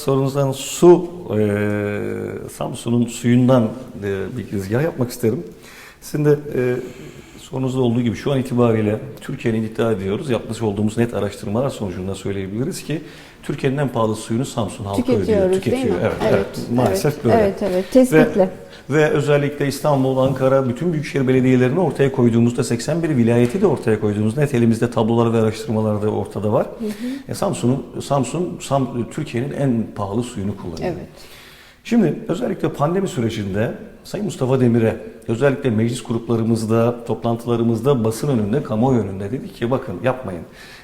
sorunuzdan su, e, Samsun'un suyundan e, bir girizgah yapmak isterim. Sizin de e, sorunuzda olduğu gibi şu an itibariyle Türkiye'nin iddia ediyoruz. Yapmış olduğumuz net araştırmalar sonucunda söyleyebiliriz ki Türkiye'nin en pahalı suyunu Samsun halkı ödüyor. Tüketiyoruz değil mi? Evet, evet, maalesef evet, böyle. Evet, evet, tespitle. Ve, ve özellikle İstanbul, Ankara, bütün büyükşehir belediyelerini ortaya koyduğumuzda 81 vilayeti de ortaya koyduğumuzda net elimizde tablolar ve araştırmalar da ortada var. E, Samsun'un Samsun Sam, Türkiye'nin en pahalı suyunu kullanıyor. Evet. Şimdi özellikle pandemi sürecinde Sayın Mustafa Demir'e özellikle meclis gruplarımızda, toplantılarımızda, basın önünde, kamuoyu önünde dedik ki bakın yapmayın.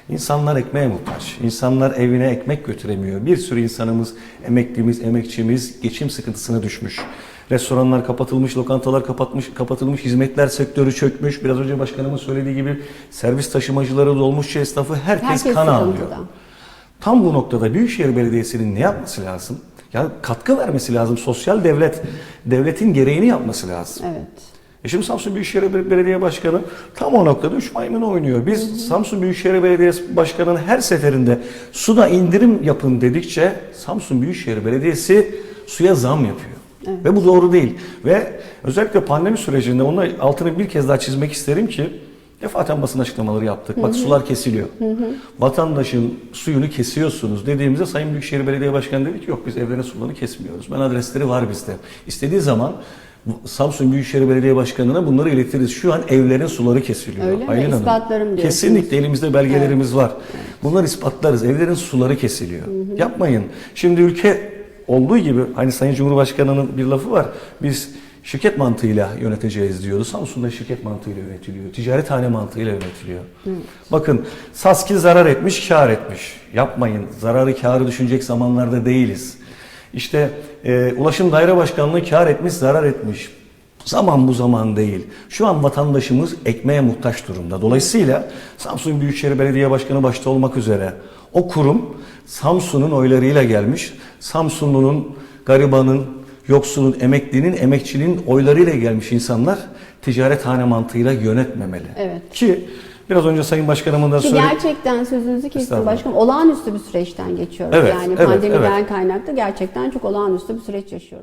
İnsanlar ekmeğe muhtaç. İnsanlar evine ekmek götüremiyor. Bir sürü insanımız, emeklimiz, emekçimiz geçim sıkıntısına düşmüş. Restoranlar kapatılmış, lokantalar kapatmış, kapatılmış, hizmetler sektörü çökmüş. Biraz önce başkanımın söylediği gibi servis taşımacıları, dolmuşçu esnafı herkes, Herkes kan ağlıyor. Tam bu noktada Büyükşehir Belediyesi'nin ne yapması lazım? Ya katkı vermesi lazım. Sosyal devlet, devletin gereğini yapması lazım. Evet. E şimdi Samsun Büyükşehir Be- Belediye Başkanı tam o noktada üç maymunu oynuyor. Biz Samsun Büyükşehir Belediye Başkanı'nın her seferinde suda indirim yapın dedikçe Samsun Büyükşehir Belediyesi suya zam yapıyor. Ve bu doğru değil. Ve özellikle pandemi sürecinde onun altını bir kez daha çizmek isterim ki defaten basın açıklamaları yaptık. Bak sular kesiliyor. Vatandaşın suyunu kesiyorsunuz dediğimizde Sayın Büyükşehir Belediye Başkanı dedi ki yok biz evlerine sularını kesmiyoruz. Ben adresleri var bizde. İstediği zaman Samsun Büyükşehir Belediye Başkanı'na bunları iletiriz. Şu an evlerin suları kesiliyor. Öyle mi? Aylin Hanım. İspatlarım diyorsunuz. Kesinlikle elimizde belgelerimiz var. Bunları ispatlarız. Evlerin suları kesiliyor. Yapmayın. Şimdi ülke olduğu gibi hani Sayın Cumhurbaşkanı'nın bir lafı var. Biz şirket mantığıyla yöneteceğiz diyoruz. Samsun'da şirket mantığıyla yönetiliyor. Ticarethane mantığıyla yönetiliyor. Bakın Saski zarar etmiş, kar etmiş. Yapmayın. Zararı karı düşünecek zamanlarda değiliz. İşte e, Ulaşım Daire Başkanlığı kar etmiş, zarar etmiş. Zaman bu zaman değil. Şu an vatandaşımız ekmeğe muhtaç durumda. Dolayısıyla Samsun Büyükşehir Belediye Başkanı başta olmak üzere o kurum Samsun'un oylarıyla gelmiş. Samsunlu'nun, garibanın, yoksulun, emeklinin, emekçinin oylarıyla gelmiş insanlar ticarethane mantığıyla yönetmemeli. Evet. Ki biraz önce Sayın Başkanımın da Ki söyledi. gerçekten sözünüzü kestim başkanım. Olağanüstü bir süreçten geçiyoruz. Evet, yani evet, pandemiden evet. kaynaklı gerçekten çok olağanüstü bir süreç yaşıyoruz.